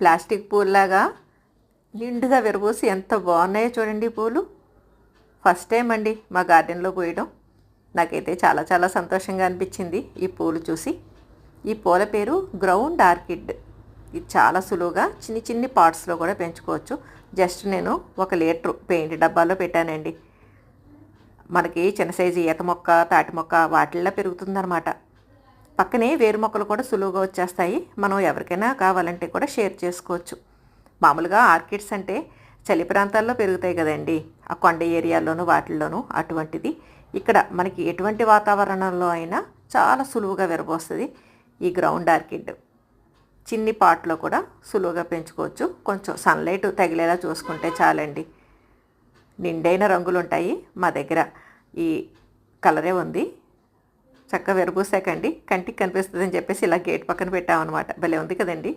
Plastic పూల్లాగా నిండుగా విరబూసి ఎంత బాగున్నాయో చూడండి పూలు. ఫస్ట్ టైం అండి మా గార్డెన్లో పోయడం. నాకైతే చాలా చాలా సంతోషంగా అనిపించింది ఈ పూలు చూసి. ఈ పూల పేరు గ్రౌండ్ ఆర్కిడ్ ఇది చాలా సులువుగా చిన్ని చిన్ని పార్ట్స్లో కూడా పెంచుకోవచ్చు. జస్ట్ నేను ఒక లీటర్ పెయింట్ డబ్బాలో పెట్టానండి. మనకి చిన్న సైజు ఈత మొక్క తాటి మొక్క వాటిల్లో పెరుగుతుందన్నమాట. పక్కనే వేరు మొక్కలు కూడా సులువుగా వచ్చేస్తాయి. మనం ఎవరికైనా కావాలంటే కూడా షేర్ చేసుకోవచ్చు. మామూలుగా ఆర్కిడ్స్ అంటే చలి ప్రాంతాల్లో పెరుగుతాయి కదండి. ఆ కొండ ఏరియాల్లోనూ వాటిల్లోనూ అటువంటిది. ఇక్కడ మనకి ఎటువంటి వాతావరణంలో అయినా చాలా సులువుగా విరబోస్తుంది ఈ గ్రౌండ్ ఆర్కిడ్. చిన్ని పాట్లో కూడా సులువుగా పెంచుకోవచ్చు. కొంచెం సన్లైట్ తగిలేలా చూసుకుంటే చాలండి. నిండైన రంగులు ఉంటాయి మా దగ్గర. ఈ కలరే ఉంది. చక్కగా విరబూసాకండి కంటికి కనిపిస్తుందని చెప్పేసి ఇలా గేట్ పక్కన పెట్టామన్నమాట. భలే ఉంది కదండి.